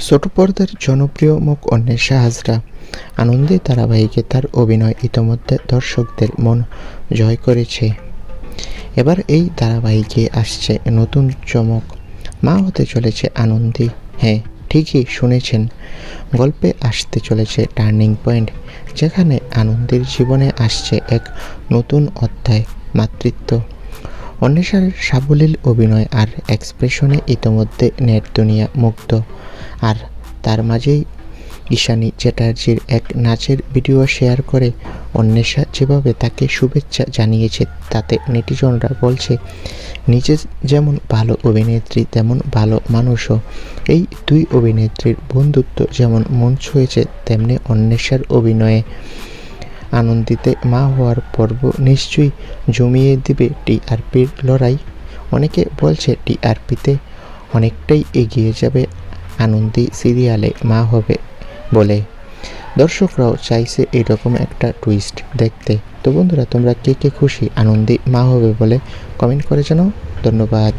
ছোট পর্দার জনপ্রিয় মুখ অন্বেষা হাজরা। আনন্দে ধারাবাহিকে তার অভিনয় ইতোমধ্যে দর্শকদের মন জয় করেছে। এবার এই ধারাবাহিকে আসছে নতুন চমক। মা হতে চলেছে আনন্দী। হ্যাঁ ঠিকই শুনেছেন। গল্পে আসতে চলেছে টার্নিং পয়েন্ট, যেখানে আনন্দের জীবনে আসছে এক নতুন অধ্যায়, মাতৃত্ব। অন্বেষার সাবলীল অভিনয় আর এক্সপ্রেশনে ইতোমধ্যে নেট দুনিয়া মুগ্ধ। আর তার মাঝেই ঈশানী চ্যাটার্জির এক নাচের ভিডিও শেয়ার করে অন্বেষা যেভাবে তাকে শুভেচ্ছা জানিয়েছে, তাতে নেটিজনরা বলছে, নিজে যেমন ভালো অভিনেত্রী, তেমন ভালো মানুষও। এই দুই অভিনেত্রীর বন্ধুত্ব যেমন মন ছুঁয়েছে, তেমনি অন্বেষার অভিনয়ে আনন্দিতে মা হওয়ার পর্ব নিশ্চয়ই জমিয়ে দিবে টিআরপির লড়াই। অনেকে বলছে টিআরপিতে অনেকটাই এগিয়ে যাবে আনন্দি সিরিয়ালে মা হবে বলে। দর্শকরাও চাইছে এরকম একটা টুইস্ট দেখতে। তো বন্ধুরা, তোমরা কে কে খুশি আনন্দি মা হবে বলে কমেন্ট করে জানাও। ধন্যবাদ।